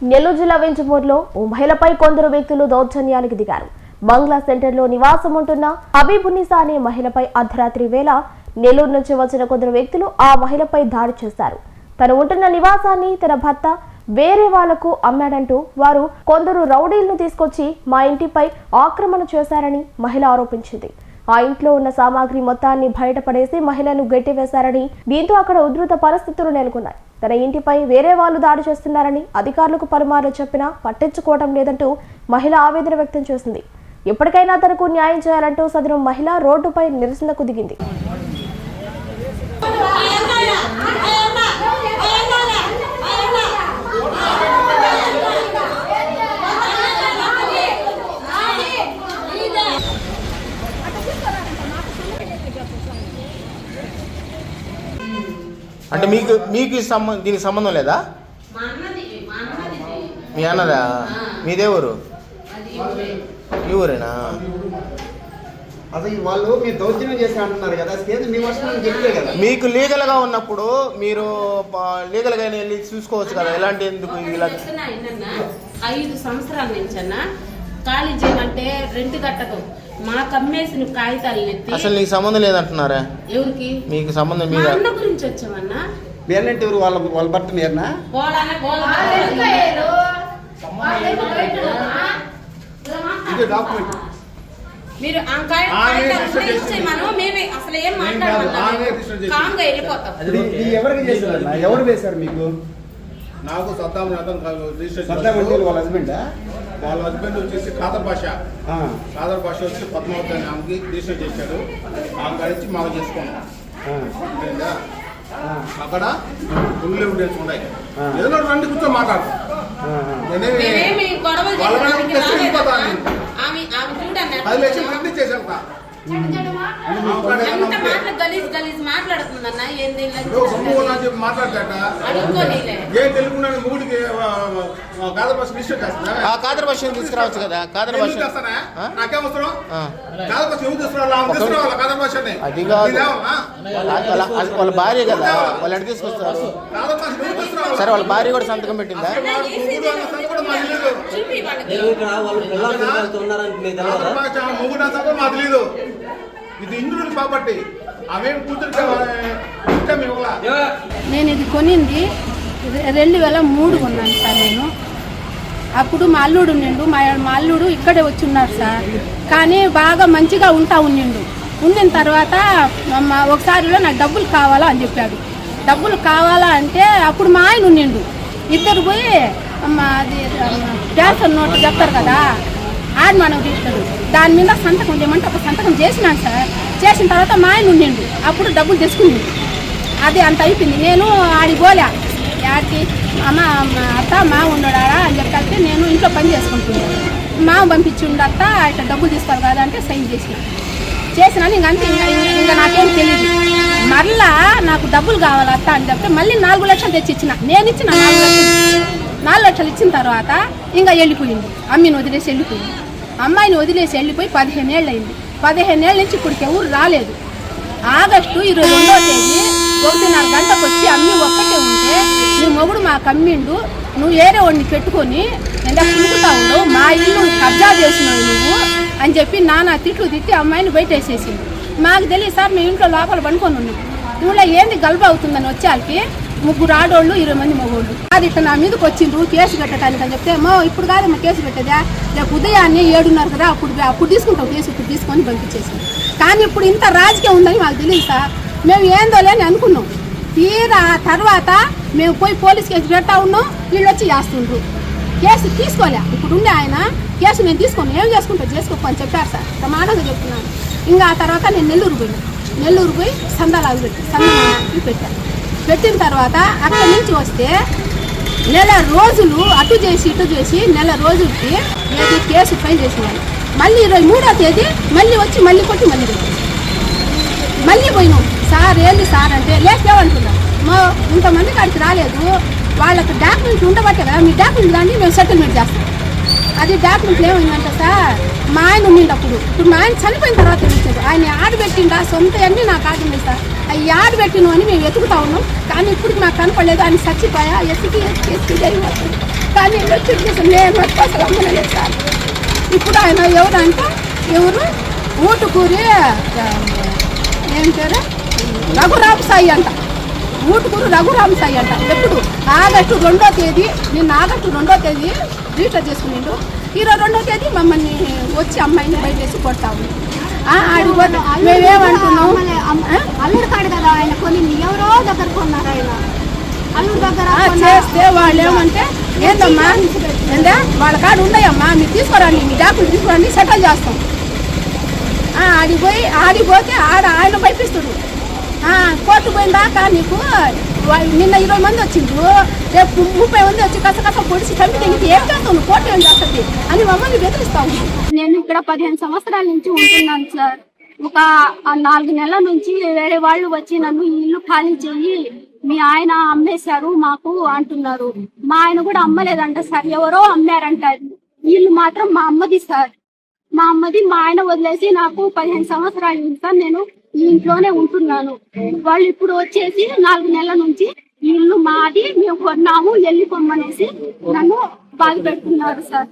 నెల్లూరు జిల్లా వెంచమూరులో ఓ మహిళపై కొందరు వ్యక్తులు దౌర్జన్యానికి దిగారు. బంగ్లా సెంటర్లో నివాసం ఉంటున్న హబీబునిసా అనే మహిళపై అర్ధరాత్రి వేళ నెల్లూరు నుంచి వచ్చిన కొందరు వ్యక్తులు ఆ మహిళపై దాడి చేశారు. తను ఉంటున్న నివాసాన్ని తన భర్త వేరే వాళ్ళకు అమ్మాడంటూ వారు కొందరు రౌడీలను తీసుకొచ్చి మా ఇంటిపై ఆక్రమణ చేశారని మహిళ ఆరోపించింది. ఆ ఇంట్లో ఉన్న సామాగ్రి మొత్తాన్ని బయటపడేసి మహిళను గట్టివేశారని దీంతో అక్కడ ఉధృత పరిస్థితులు నెలకొన్నాయి. తన ఇంటిపై వేరే వాళ్ళు దాడి చేస్తున్నారని అధికారులకు పలుమార్లు చెప్పినా పట్టించుకోవడం లేదంటూ మహిళ ఆవేదన వ్యక్తం చేసింది. ఎప్పటికైనా తనకు న్యాయం చేయాలంటూ సదరు మహిళ రోడ్డుపై నిరసనకు దిగింది. అంటే మీకు మీకు సంబంధం దీనికి సంబంధం లేదా? మా అన్నది. మా అన్నది? మీ అన్నదా మీదే ఊరు. ఈ ఊరేనా? అసలు ఈ వాళ్ళు మీరు దౌర్జన్యం చేసి అంటున్నారు కదా స్టేజ్ మీ వర్షం చెప్తే కదా. మీకు లీగల్గా ఉన్నప్పుడు మీరు లీగల్గా వెళ్ళి చూసుకోవచ్చు కదా ఎలాంటి ఎందుకు ఐదు సంవత్సరాల నుంచి అన్న ఖాళీ చేయమంటే రెంట్ కట్టదు. మా కమ్మేసిన కాగితాలు నెత్తి అసలు నీకు సంబంధం లేదంటున్నారా? ఎవరికి? మీకు సంబంధం మా మీద? అన్న గురించి వచ్చామన్నా. మీరంటే ఎవరు? వాళ్ళ వాళ్ళ భర్త మీరనా పోలానే పోలా ఇది డాక్యుమెంట్ మీరు ఆ కాగి- ఆమె కాగితాలు రిజిస్టర్ ఉంటే చేసింది. ఇచ్చేయమను. మేమే అసలు ఏం నేను కాదు, ఆమె మాట్లాడమన్నా రిజిస్టర్ చేసింది. కామ్గా వెళ్ళిపోతాం. ఇది ఎవరికి చేశారు ఎవరు వేశారు మీకు? నాకు సద్దాం కాదు, సర్దా మండలి చేశారు. వాళ్ళ హస్బెండా వాళ్ళ హస్బెండ్ వచ్చేసి ఖాదర్ భాష ఖాదర్ భాష వచ్చి పద్మావతి అనే ఆమెకి రిజిస్టర్ చేశాడు. ఆమె గడిచి మాకు చేసుకున్నాం? అక్కడ ఫుల్ ఎవిడెన్స్ ఉన్నాయి. ఏదో రండి కూర్చొని మాట్లాడు పది లక్షలు చేశాను గలీజ్ గలీజ్ మాట్లాడుతుందన్న ఏంది భాష తీసుకురావచ్చు కదా? కాదర్ భాష అది కాదు. వాళ్ళ భార్య కదా? వాళ్ళు ఎక్కడ తీసుకొస్తారు? సరే వాళ్ళ భార్య కూడా సంతకం పెట్టిందా? ఉన్నారని తెలియదా. ఇది ఇంద్రుడి కాబట్టి నేను ఇది కొనింది. రెండు వేల మూడు కొన్నాను సార్ నేను. అప్పుడు మా అల్లుడు ఉండిండు. మా మా అల్లుడు ఇక్కడే వచ్చి ఉన్నాడు సార్. కానీ బాగా మంచిగా ఉంటా ఉండిండు. ఉండిన తర్వాత మా ఒకసారిలో నాకు డబ్బులు కావాలా అని చెప్పాడు. డబ్బులు కావాలా అంటే అప్పుడు మా ఆయన ఉండిండు. ఇద్దరు పోయి అమ్మ అది క్యాన్సర్ నోట్ చెప్తారు కదా. ఆడ మనం తీస్తాడు. దాని మీద సంతకం చేయమంటే ఒక సంతకం చేసినాను సార్. చేసిన తర్వాత మా ఆయన ఉండిండు. అప్పుడు డబ్బులు తెచ్చుకుంది అది అంత అయిపోయింది. నేను ఆడికి పోలే. యాడికి అమ్మ మా అత్త మా ఉండడారా అని చెప్పి నేను ఇంట్లో పని చేసుకుంటున్నాను మా పంపించి ఉండత్త ఇట్లా డబ్బులు తీసుకోవాలి కదా అంటే సైన్ చేసిన. చేసినాను ఇంక అంతే ఇంకా ఇంకా నాకేం తెలియదు మరలా నాకు డబ్బులు కావాలి అత్త అని చెప్తే మళ్ళీ నాలుగు లక్షలు తెచ్చి ఇచ్చిన. నేను ఇచ్చిన నాలుగు లక్షలు. నాలుగు లక్షలు ఇచ్చిన తర్వాత ఇంకా వెళ్ళిపోయింది. అమ్మిని వదిలేసి వెళ్ళిపోయింది. అమ్మాయిని వదిలేసి వెళ్ళిపోయి పదిహేను ఏళ్ళు అయింది. పదిహేను ఏళ్ళ నుంచి ఇప్పటికి ఎవరు రాలేదు. ఆగస్టు ఇరవై రెండో తేదీ ఒకటిన్నర గంటకు వచ్చి అమ్మి ఒక్కటే ఉంటే నీ మొగుడు మాకు అమ్మిండు నువ్వు ఏరే వాడిని పెట్టుకొని ఎంత కులుకుతా మా ఇల్లు కబ్జా చేసినావు నువ్వు అని చెప్పి నాన్న తిట్లు తిట్టి అమ్మాయిని బయట వేసేసింది మాకు తెలియదు సార్ మేము ఇంట్లో లోపల పడుకొని ఉన్నాం. ఊళ్ళో ఏంది గల్బ అవుతుందని వచ్చేకి ముగ్గురు ఆడోళ్ళు ఇరవై మంది మగోళ్ళు. అది ఇట్లా నా మీదకి వచ్చిండ్రు కేసు కట్టడానికి అని చెప్తే ఏమో ఇప్పుడు కాదమ్మా కేసు పెట్టేదా? రేపు ఉదయాన్నే ఏడున్నర కదా అప్పుడు అప్పుడు తీసుకుంటాం కేసు ఇప్పుడు తీసుకొని పంపించేసాం కానీ ఇప్పుడు ఇంత రాజకీయం ఉందని మాకు తెలియదు సార్. మేము ఏందో లేని అనుకున్నాం. తీరా తర్వాత మేము పోయి పోలీస్ కేసు పెడతా ఉన్నాం వీళ్ళు వచ్చి చేస్తుండ్రు. కేసు తీసుకోలే. ఇప్పుడు ఉండే ఆయన కేసు నేను తీసుకోను ఏం చేసుకుంటా చేసుకోకు అని చెప్పారు సార్. ప్రమాణంగా చెప్తున్నాను. ఇంకా ఆ తర్వాత నేను నెల్లూరు పోయినా. నెల్లూరు పోయి సందాలు పెట్టి. సందాలు పెట్టాను పెట్టిన తర్వాత అక్కడి నుంచి వస్తే నెల రోజులు అటు చేసి ఇటు చేసి నెల రోజులకి ఏది కేసు ఫైల్ చేసినాను మళ్ళీ ఇరవై మూడో తేదీ మళ్ళీ వచ్చి మళ్ళీ కొట్టి మళ్ళీ మళ్ళీ పోయినాం. సార్ ఏంది సార్ అంటే లేకేమంటున్నాం మా ఇంతమంది కాడికి రాలేదు. వాళ్ళకి డాక్యుమెంట్ ఉండబట్టే కదా మీ డాక్యుమెంట్ దాన్ని మేము సెటిల్మెంట్ చేస్తాం. అది డాక్యుమెంట్లు ఏమైందంటే సార్ మా ఆయన ఉండేటప్పుడు ఇప్పుడు మా ఆయన చనిపోయిన తర్వాత ఇచ్చారు ఆయన ఆడబెట్టిండా సొంత అన్నీ నాకు ఆడుంది సార్. యాడ్ ఆడ పెట్టిన అని మేము వెతుకుతా ఉన్నాం. కానీ ఇప్పుడు మాకు కనపడలేదు. ఆయన చచ్చిపోయా? ఎత్తికి కానీ వచ్చి నేను అసలు అమ్మలేదు సార్. ఇప్పుడు ఆయన ఎవరంటే? ఎవరు? ఊటుకూరి ఏం పేరు? రఘురామ సాయి అంట. ఊటుకూరు రఘురామ సాయి అంట. ఎప్పుడు? ఆగస్టు రెండో తేదీ నిన్న ఆగస్టు రెండో తేదీ రిజిస్టర్ చేసుకున్నాడు ఈరోజు రెండో తేదీ మమ్మల్ని వచ్చి అమ్మాయిని బయట వేసి కొడతాము ఆడిపోతే మేమేమంటున్నాం? ఆ? అల్లుడు కాడు కదా ఆయన కొని ఎవరో దగ్గర కొన్నారు ఆయన. అల్లుడు దగ్గర చేస్తే వాళ్ళు ఏమంటే ఏందమ్మా? ఏందా? వాళ్ళ కాడ ఉన్నాయమ్మా మీరు తీసుకురండి మీ డాక్యులు తీసుకురండి సెటిల్ చేస్తాం. ఆ, ఆడికి పోయి ఆడికి పోతే ఆడ ఆయన భయపిస్తుడు ఆ, కోర్టు పోయిన దాకా నీకు వాళ్ళు నిన్న ఇరవై మంది వచ్చిండ్రు రేపు ముప్పై మంది వచ్చి కస కస పొడిచి చంపితే ఇది ఏం చేస్తావు నువ్వు కోర్టు ఏం చేస్తుంది అని మమ్మల్ని బెదిరిస్తావు నేను ఇక్కడ పదిహేను సంవత్సరాల నుంచి ఉంటున్నాను సార్ ఒక నాలుగు నెలల నుంచి వేరే వాళ్ళు వచ్చి నన్ను ఇల్లు ఖాళీ చెయ్యి మీ ఆయన అమ్మేశారు మాకు అంటున్నారు మా ఆయన కూడా అమ్మలేదంట సార్ ఎవరో అమ్మారంట వీళ్ళు ఇల్లు మాత్రం మా అమ్మది సార్ మా అమ్మది మా ఆయన వదిలేసి నాకు పదిహేను సంవత్సరాలు సార్ నేను ఈ ఇంట్లోనే ఉంటున్నాను. వాళ్ళు ఇప్పుడు వచ్చేసి నాలుగు నెలల నుంచి ఈ ఇల్లు మాది మేము కొన్నాము వెళ్ళిపోమ్మనేసి నన్ను బాధ పెడుతున్నారు సార్.